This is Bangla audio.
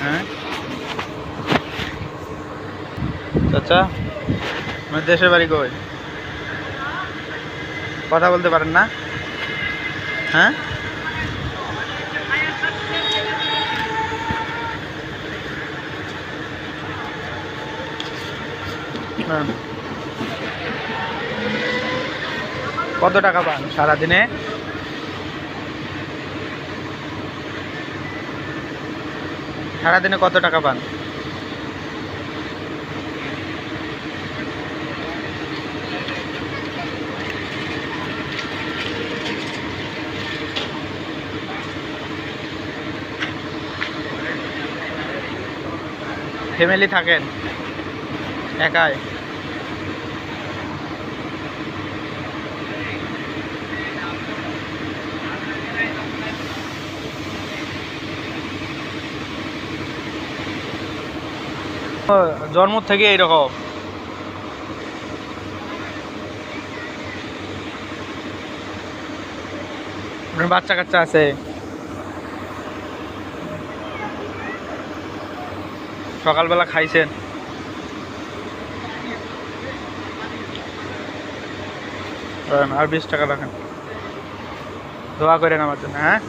হ্যাঁ? চাচা আমার দেশের বাড়ি কই? কথা বলতে পারেন না? হ্যাঁ। কত টাকা পান সারাদিনে? সারাদিনে কত টাকা পান? ফ্যামিলি থাকেন? একাই? জন্ম থেকে এইরকম বাচ্চা কাচ্চা আছে। সকালবেলা খাইছেন। আর বিশ টাকা রাখেন। দোয়া করেন আমার জন্য হ্যাঁ?